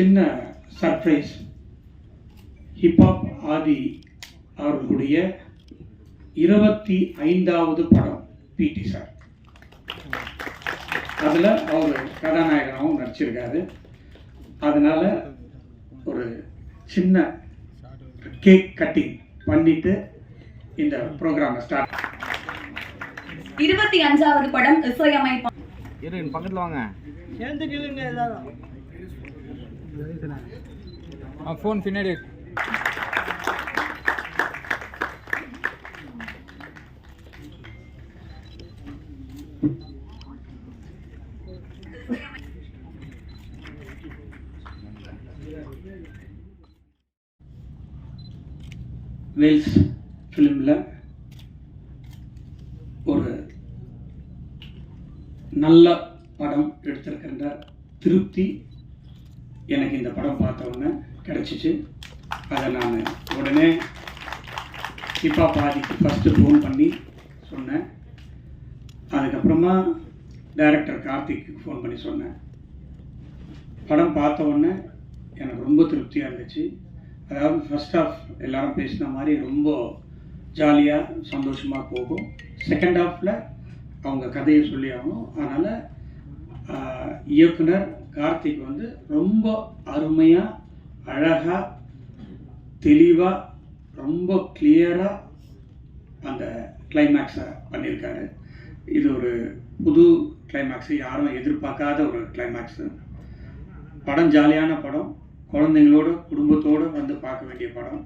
சின்ன surprise hip hop ஆதி அவர்களுடைய இருபத்தி ஐந்தாவது படம் பிடி சார் அதில் அவர் கதாநாயகனாகவும் நடிச்சிருக்காரு. அதனால் ஒரு சின்ன கேக் கட்டிங் பண்ணிட்டு இந்த ப்ரோக்ராமை ஸ்டார்ட் இருபத்தி அஞ்சாவது படம் இசையமைப்பாளர். இரு பக்கத்தில் வாங்க. ஃபோன் பின்னாடி வேல்ஸ் ஃபிலிமில் ஒரு நல்ல படம் எடுத்திருக்கின்ற திருப்தி எனக்கு இந்த படம் பார்த்த உடனே கிடச்சிச்சு. அதை நான் உடனே ஹிப்பா பாதிக்கு ஃபஸ்ட்டு ஃபோன் பண்ணி சொன்னேன். அதுக்கப்புறமா டைரக்டர் கார்த்திக்கு ஃபோன் பண்ணி சொன்னேன். படம் பார்த்த உடனே எனக்கு ரொம்ப திருப்தியாக இருந்துச்சு. அதாவது ஃபஸ்ட் ஆஃப் எல்லாரும் பேசின மாதிரி ரொம்ப ஜாலியாக சந்தோஷமாக போகும். செகண்ட் ஆஃபில் அவங்க கதையை சொல்லி ஆகணும் அதனால் இயக்குனர் கார்த்திக் வந்து ரொம்ப அருமையாக அழகாக தெளிவாக ரொம்ப கிளியராக அந்த கிளைமேக்ஸை பண்ணியிருக்காரு இது ஒரு புது கிளைமேக்ஸு யாரும் எதிர்பார்க்காத ஒரு கிளைமேக்ஸு படம் ஜாலியான படம். குழந்தைங்களோட குடும்பத்தோடு வந்து பார்க்க வேண்டிய படம்.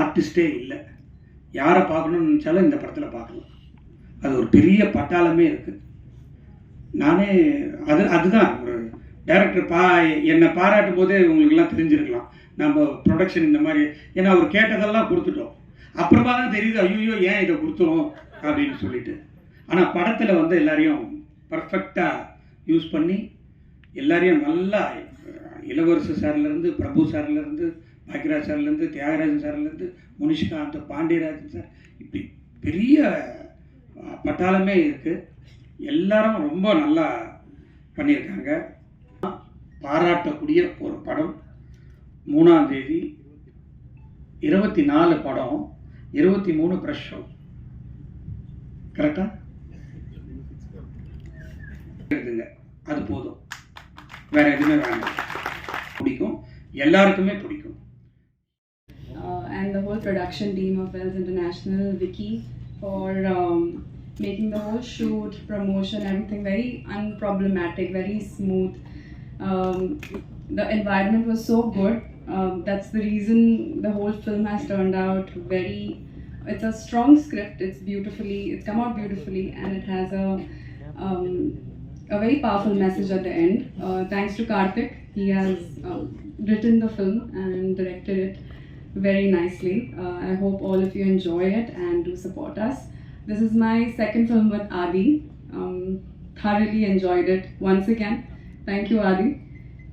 ஆர்டிஸ்டே இல்லை. யாரை பார்க்கணும்னு நினச்சாலும் இந்த படத்தில் பார்க்கலாம். அது ஒரு பெரிய பட்டாளமே இருக்குது நானே அது அதுதான் டேரக்டர் பா என்னை பாராட்டும் போதே உங்களுக்குலாம் தெரிஞ்சிருக்கலாம். நம்ம ப்ரொடக்ஷன் இந்த மாதிரி. ஏன்னா அவர் கேட்டதெல்லாம் கொடுத்துட்டோம். அப்புறமா தான் தெரியுது ஐயோ ஏன் இதை கொடுத்தோம்? அப்படின்னு சொல்லிட்டு. ஆனால் படத்தில் வந்து எல்லாரையும் பர்ஃபெக்டாக யூஸ் பண்ணி எல்லாரையும் நல்லா இளவரசு சார்லேருந்து பிரபு சார்லேருந்து பாக்கியராஜ் சார்லேருந்து தியாகராஜன் சார்லேருந்து முனிஷ்காந்த் பாண்டியராஜன் சார் இப்படி பெரிய பட்டாளமே இருக்குது எல்லாரும் ரொம்ப நல்லா பண்ணியிருக்காங்க. பாராட்டக்கூடிய ஒரு படம் மூணாம் தேதி இருபத்தி நாலு படம் இருபத்தி மூணு ப்ரெஷ் ஷோ கரெக்டா அது போதும் வேற எதுவுமே வேண்டாம் பிடிக்கும் எல்லாருக்குமே பிடிக்கும் and the whole production team of Vels International Vicky for making the shoot promotion promotion, everything very unproblematic, very smooth. Um, the environment was so good. Um, that's the reason the whole film has turned out very. It's a strong script. It's beautifully. It's come out beautifully, and it has a um, a very powerful message at the end. Uh, thanks to Karthik, he has um, written the film and directed it very nicely. Uh, I hope all of you enjoy it and do support us. This is my second film with Adi. Um, thoroughly enjoyed it once again. Thank you, Adi.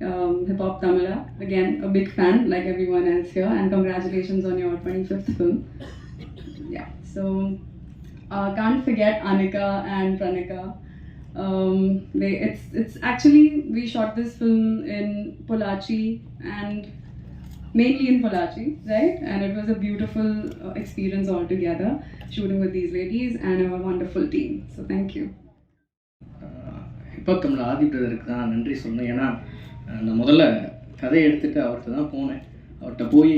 Um, Hip Hop Tamila. Again, a big fan like everyone else here, and congratulations on your 25th film. Yeah, so uh, can't forget Anika and Pranika. Um, they, it's it's actually we shot this film in Polachi and mainly in Polachi, right? And it was a beautiful uh, experience altogether shooting with these ladies and a wonderful team. So thank you. இப்போ தமிழ் ஆதி பிரதருக்கு தான் நன்றி சொன்னேன். ஏன்னா நான் முதல்ல கதையை எடுத்துகிட்டு அவர்கிட்ட தான் போனேன். அவர்கிட்ட போய்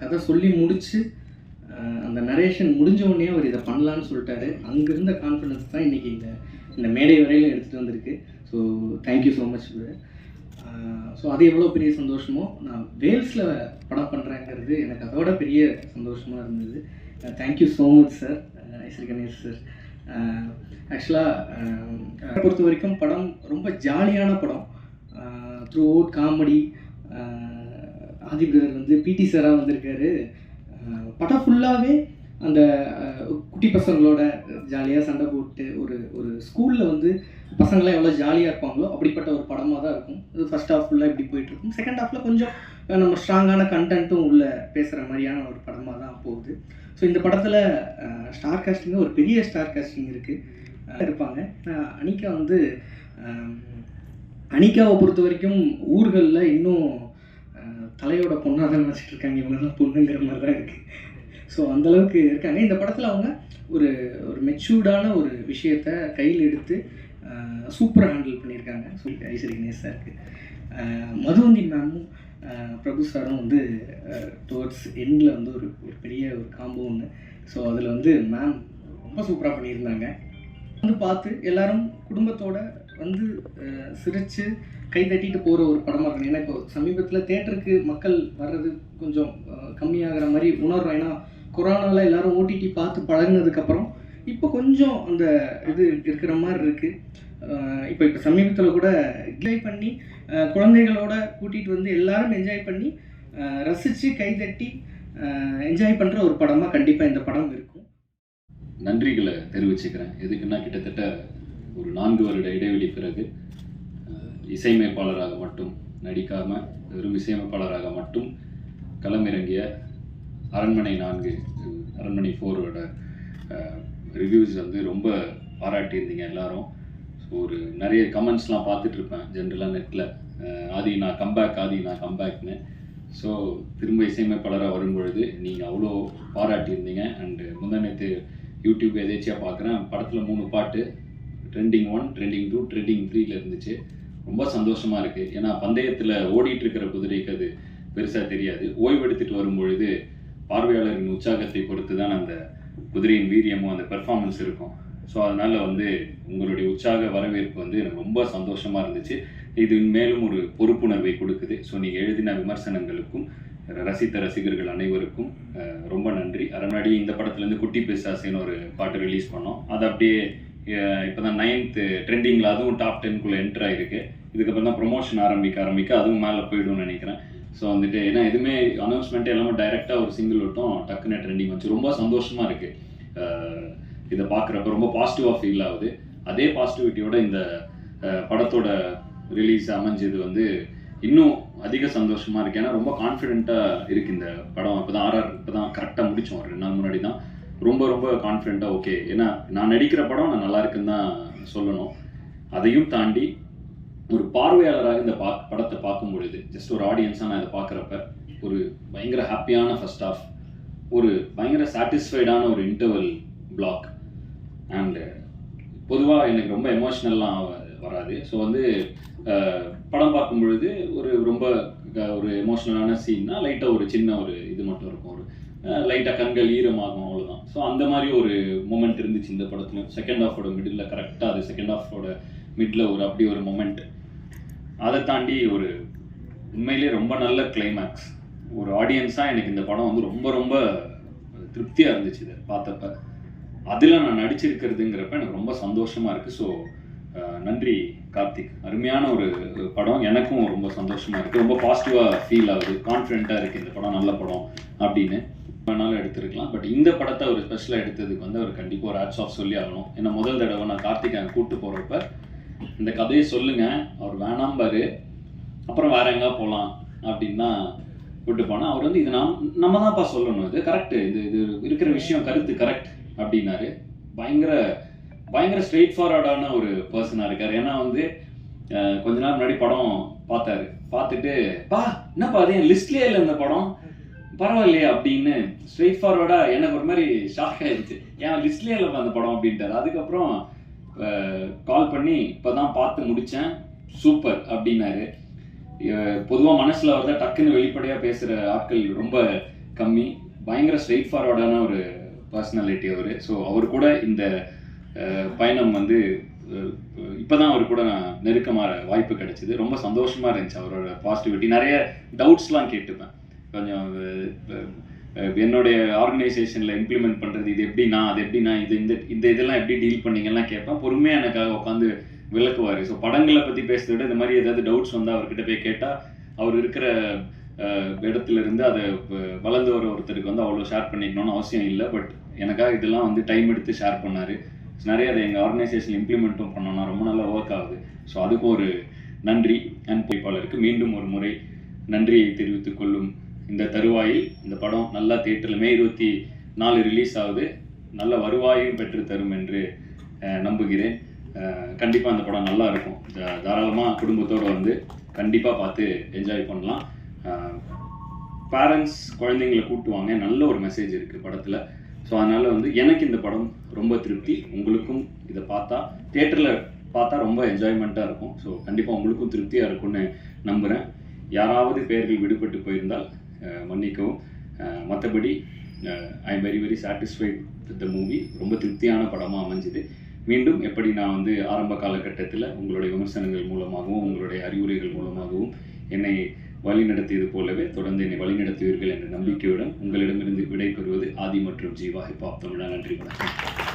கதை சொல்லி முடித்து அந்த நரேஷன் முடிஞ்ச உடனே அவர் இதை பண்ணலான்னு சொல்லிட்டாரு. அங்கே இருந்த கான்ஃபிடன்ஸ் தான் இன்றைக்கி இந்த இந்த மேடை வரையிலும் எடுத்துகிட்டு வந்திருக்கு. So thank you so much so அது எவ்வளோ பெரிய சந்தோஷமோ நான் வேல்ஸில் படம் பண்ணுறேங்கிறது எனக்கு அதோட பெரிய சந்தோஷமாக இருந்தது. Thank you so much sir Aishwari Ganesh sir ஆக்சுவலாக பொறுத்த வரைக்கும் படம் ரொம்ப ஜாலியான படம். த்ரூ அவுட் காமெடி ஆதிபர் வந்து பிடி சாராக வந்திருக்காரு. படம் ஃபுல்லாகவே அந்த குட்டி பசங்களோட ஜாலியாக சண்டை போட்டு ஒரு ஒரு ஸ்கூலில் வந்து பசங்களாம் எவ்வளோ ஜாலியாக இருப்பாங்களோ அப்படிப்பட்ட ஒரு படமாக தான் இருக்கும் இது ஃபஸ்ட் ஹாஃப் ஃபுல்லாக இப்படி போயிட்டுருக்கும் செகண்ட் ஹாஃபில் கொஞ்சம் நம்ம ஸ்ட்ராங்கான கண்டென்ட்டும் உள்ளே பேசுகிற மாதிரியான ஒரு படமாக தான் போகுது. ஸோ இந்த படத்தில் ஸ்டார் காஸ்டிங்காக ஒரு பெரிய ஸ்டார் காஸ்டிங் இருக்குது இருப்பாங்க. அனிகா வந்து அனிகாவை பொறுத்த வரைக்கும் ஊர்களில் இன்னும் தலையோட பொண்ணாக தான் நினச்சிட்டு இருக்காங்க. இவங்கெல்லாம் பொண்ணுங்கிற மாதிரி தான் இருக்குது ஸோ அந்தளவுக்கு இருக்காங்க. இந்த படத்தில் அவங்க ஒரு ஒரு மெச்சூர்டான ஒரு விஷயத்த கையில் எடுத்து சூப்பராக ஹேண்டில் பண்ணியிருக்காங்க. ஸோ ஐஸ்வரி கணேஷ் சாருக்கு மதுவந்தி மேமும் பிரபு சாரும் வந்து டுவர்ட்ஸ் எண்டில் வந்து ஒரு ஒரு பெரிய ஒரு காம்போ ஒன்று ஸோ அதில் வந்து மேம் ரொம்ப சூப்பராக பண்ணியிருந்தாங்க. வந்து பார்த்து எல்லாரும் குடும்பத்தோட வந்து சிரித்து கை தட்டிட்டு போகிற ஒரு படமாக இருக்கணும். ஏன்னா இப்போ சமீபத்தில் தேட்டருக்கு மக்கள் வர்றது கொஞ்சம் கம்மியாகிற மாதிரி உணர்றோம். ஏன்னா கொரோனாவில் எல்லாரும் ஓடிடி பார்த்து பழகுனதுக்கப்புறம் இப்போ கொஞ்சம் அந்த இது இருக்கிற மாதிரி இருக்குது இப்போ இப்போ சமீபத்தில் கூட என்ஜாய் பண்ணி குழந்தைகளோட கூட்டிகிட்டு வந்து எல்லாரும் என்ஜாய் பண்ணி ரசித்து கைதட்டி என்ஜாய் பண்ணுற ஒரு படமாக கண்டிப்பாக இந்த படம் இருக்கும். நன்றிகளை தெரிவிச்சுக்கிறேன். எதுக்குன்னா கிட்டத்தட்ட ஒரு நான்கு வருட இடைவெளி பிறகு இசையமைப்பாளராக மட்டும் நடிக்காமல் வெறும் இசையமைப்பாளராக மட்டும் களமிறங்கிய அரண்மனை நான்கு அரண்மனை ஃபோரோட ரிவ்யூஸ் வந்து ரொம்ப பாராட்டியிருந்தீங்க எல்லாரும். ஸோ ஒரு நிறைய கமெண்ட்ஸ்லாம் பார்த்துட்டு இருப்பேன் ஜென்ரலாக நெட்டில் ஆதி நான் கம்பேக் ஆதி நான் கம்பேக்னு ஸோ திரும்ப இசையமைப்பாளராக வரும்பொழுது நீங்கள் அவ்வளோ பாராட்டியிருந்தீங்க. அண்டு முந்தானத்து யூடியூப் எதேச்சியாக பார்க்குறேன் படத்தில் மூணு பாட்டு. Trending one trending two trending த்ரீல இருந்துச்சு. ரொம்ப சந்தோஷமாக இருக்குது ஏன்னா பந்தயத்தில் ஓடிட்டு இருக்கிற குதிரைக்கு அது பெருசாக தெரியாது. ஓய்வெடுத்துட்டு வரும்பொழுது பார்வையாளரின் உற்சாகத்தை பொறுத்து தான் அந்த குதிரையின் வீரியமும் அந்த பெர்ஃபார்மன்ஸ் இருக்கும். ஸோ அதனால் வந்து உங்களுடைய உற்சாக வரவேற்பு வந்து எனக்கு ரொம்ப சந்தோஷமாக இருந்துச்சு. இது மேலும் ஒரு பொறுப்புணர்வை கொடுக்குது. ஸோ நீங்கள் எழுதின விமர்சனங்களுக்கும் ரசித்த ரசிகர்கள் அனைவருக்கும் ரொம்ப நன்றி. அரண்மனை இந்த படத்துலேருந்து குட்டி பிசாசின்னு ஒரு பாட்டு ரிலீஸ் பண்ணோம். அது அப்படியே இப்போ தான் நைன்த்து ட்ரெண்டிங்கில் அதுவும் டாப் டென்குள்ளே என்ட்ரு ஆகிருக்கு இதுக்கப்புறம் தான் ப்ரொமோஷன் ஆரம்பிக்க ஆரம்பிக்க அதுவும் மேலே போயிடும்னு நினைக்கிறேன். ஸோ வந்துட்டு ஏன்னா எதுவுமே அனௌன்ஸ்மெண்ட் எல்லாமே டைரெக்டாக ஒரு சிங்கிள் விட்டோம் டக்குன்னு ட்ரெண்டிங் வச்சு ரொம்ப சந்தோஷமாக இருக்குது இதை பார்க்குறப்ப ரொம்ப பாசிட்டிவாக ஃபீல் ஆகுது. அதே பாசிட்டிவிட்டியோட இந்த படத்தோட ரிலீஸ் அமைஞ்சது வந்து இன்னும் அதிக சந்தோஷமாக இருக்குது ஏன்னா ரொம்ப கான்ஃபிடென்ட்டாக இருக்குது இந்த படம். இப்போ தான் ஆர்ஆர் இப்போ தான் கரெக்டாக முடித்தோம் ஒரு ரெண்டு நாள் முன்னாடி தான். ரொம்ப ரொம்ப கான்ஃபிடென்ட்டாக ஓகே ஏன்னா நான் நடிக்கிற படம் நான் நல்லா இருக்குன்னு தான் சொல்லணும். அதையும் தாண்டி ஒரு பார்வையாளராக இந்த பா படத்தை பார்க்கும் பொழுது ஜஸ்ட் ஒரு ஆடியன்ஸாக நான் இதை பார்க்குறப்ப ஒரு பயங்கர ஹாப்பியான ஃபர்ஸ்ட் ஆஃப் ஒரு பயங்கர சாட்டிஸ்ஃபைடான ஒரு இன்டர்வல் பிளாக் அண்டு பொதுவாக எனக்கு ரொம்ப எமோஷ்னல்லாம் வராது. ஸோ வந்து படம் பார்க்கும் பொழுது ஒரு ரொம்ப க- ஒரு எமோஷ்னலான சீன்னா லைட்டாக ஒரு சின்ன ஒரு இது மட்டும் இருக்கும். ஒரு லைட்டாக கண்கள் ஈரமாகும் அவ்வளோதான் ஸோ அந்த மாதிரி ஒரு மூமெண்ட் இருந்துச்சு இந்த படத்துலையும் செகண்ட் ஆஃபோட மிடில் கரெக்டாக அது செகண்ட் ஆஃபோட மிடில் ஒரு அப்படி ஒரு மொமெண்ட் அதை தாண்டி ஒரு உண்மையிலே ரொம்ப நல்ல கிளைமேக்ஸ் ஒரு ஆடியன்ஸாக எனக்கு இந்த படம் வந்து ரொம்ப ரொம்ப திருப்தியாக இருந்துச்சு இதை பார்த்தப்ப. அதில் நான் நடிச்சிருக்கிறதுங்கிறப்ப எனக்கு ரொம்ப சந்தோஷமாக இருக்குது ஸோ நன்றி கார்த்திக். அருமையான ஒரு படம். எனக்கும் ரொம்ப சந்தோஷமாக இருக்குது ரொம்ப பாசிட்டிவாக ஃபீல் ஆகுது. கான்ஃபிடென்ட்டாக இருக்குது இந்த படம் நல்ல படம் அப்படின்னு. வேணாலும் எடுத்திருக்கலாம். பட் இந்த படத்தை ஒரு ஸ்பெஷலாக எடுத்ததுக்கு வந்து அவர் கண்டிப்பாக ஒரு ஆட்ஸ் ஆஃப் சொல்லி ஆகணும். ஏன்னா முதல் தடவை நான் கார்த்திக் அங்கே கூப்பிட்டு போகிறப்ப இந்த கதையை சொல்லுங்க. அவர் வேணாம்பாரு அப்புறம் வேற எங்கே போகலாம் அப்படின்னா கூட்டு போனால் அவர் வந்து இது நாம் நம்ம தான்ப்பா சொல்லணும் இது. கரெக்டு இது இது இருக்கிற விஷயம் கருத்து கரெக்ட் அப்படின்னாரு. பயங்கர பயங்கர ஸ்ட்ரெயிட் ஃபார்வர்டான ஒரு பர்சனாக இருக்கார். ஏன்னா வந்து கொஞ்ச நாள் முன்னாடி படம் பார்த்தாரு. பார்த்துட்டு பா என்னப்பா அது என் லிஸ்ட்லேயே இல்லை இந்த படம். பரவாயில்லையே அப்படின்னு ஸ்ட்ரெயிட் ஃபார்வர்டாக எனக்கு ஒரு மாதிரி ஷாக் ஆயிடுச்சு. ஏன் லிஸ்ட்லேயே இல்லைப்பா அந்த படம் அப்படின்ட்டு அதுக்கப்புறம் கால் பண்ணி இப்போ தான் பார்த்து முடித்தேன் சூப்பர் அப்படின்னாரு. பொதுவாக மனசில் வரத டக்குன்னு வெளிப்படையாக பேசுகிற ஆட்கள் ரொம்ப கம்மி. பயங்கர ஸ்ட்ரெயிட் ஃபார்வர்டான ஒரு பர்சனாலிட்டி அவர். ஸோ அவர் கூட இந்த பயணம் வந்து இப்போ தான் அவர் கூட நான் நெருக்கமாக வாய்ப்பு கிடைச்சிது. ரொம்ப சந்தோஷமாக இருந்துச்சு அவரோட பாசிட்டிவிட்டி நிறைய டவுட்ஸ்லாம் கேட்டுப்பேன். கொஞ்சம் என்னுடைய ஆர்கனைசேஷனில் இம்ப்ளிமெண்ட் பண்ணுறது இது எப்படின்னா அது எப்படின்னா இது இந்த இந்த இதெல்லாம் எப்படி டீல் பண்ணீங்கலாம் கேட்பேன். பொறுமையாக எனக்காக உட்காந்து விளக்குவார். ஸோ படங்களை பற்றி பேசுறதை விட இந்த மாதிரி ஏதாவது டவுட்ஸ் வந்தால் அவர்கிட்ட போய் கேட்டால் அவர் இருக்கிற இடத்துல இருந்து அதை வளர்ந்து வர ஒருத்தருக்கு வந்து அவ்வளோ ஷேர் பண்ணிக்கணும்னு அவசியம் இல்லை. பட் எனக்காக இதெல்லாம் வந்து டைம் எடுத்து ஷேர் பண்ணார். நிறைய அதை எங்கள் ஆர்கனைசேஷன் இம்ப்ளிமெண்ட்டும் பண்ணோம்னா ரொம்ப நல்லா ஒர்க் ஆகுது. ஸோ அதுக்கும் ஒரு நன்றி. அண்ட் மீண்டும் ஒரு முறை நன்றியை தெரிவித்துக் கொள்ளும். இந்த தருவாயில் இந்த படம் நல்லா தேட்டரில் மே இருபத்தி நாலு ரிலீஸ் ஆகுது. நல்ல வருவாயும் பெற்று தரும் என்று நம்புகிறேன். கண்டிப்பாக அந்த படம் நல்லா இருக்கும். தாராளமாக குடும்பத்தோடு வந்து கண்டிப்பாக பார்த்து என்ஜாய் பண்ணலாம். பேரண்ட்ஸ் குழந்தைங்கள கூட்டுவாங்க நல்ல ஒரு மெசேஜ் இருக்குது படத்தில். ஸோ அதனால் வந்து எனக்கு இந்த படம் ரொம்ப திருப்தி. உங்களுக்கும் இதை பார்த்தா தேட்டரில் பார்த்தா ரொம்ப என்ஜாய்மெண்ட்டாக இருக்கும். ஸோ கண்டிப்பாக உங்களுக்கும் திருப்தியாக இருக்கும்னு நம்புகிறேன் யாராவது பெயர்கள் விடுபட்டு போயிருந்தால் மன்னிக்கவும். மற்றபடி I am very very satisfied with the movie ரொம்ப திருப்தியான படமாக அமைஞ்சுது. மீண்டும் எப்படி நான் வந்து ஆரம்ப காலகட்டத்தில் உங்களுடைய விமர்சனங்கள் மூலமாகவும் உங்களுடைய அறிவுரைகள் மூலமாகவும் என்னை வழிநடத்தியது போலவே தொடர்ந்து என்னை வழிநடத்துவீர்கள் என்ற நம்பிக்கையுடன் உங்களிடமிருந்து விடைபெறுவது ஆதி மற்றும் ஜீவா ஹிப்ஹாப் தமிழா. நன்றி வணக்கம்.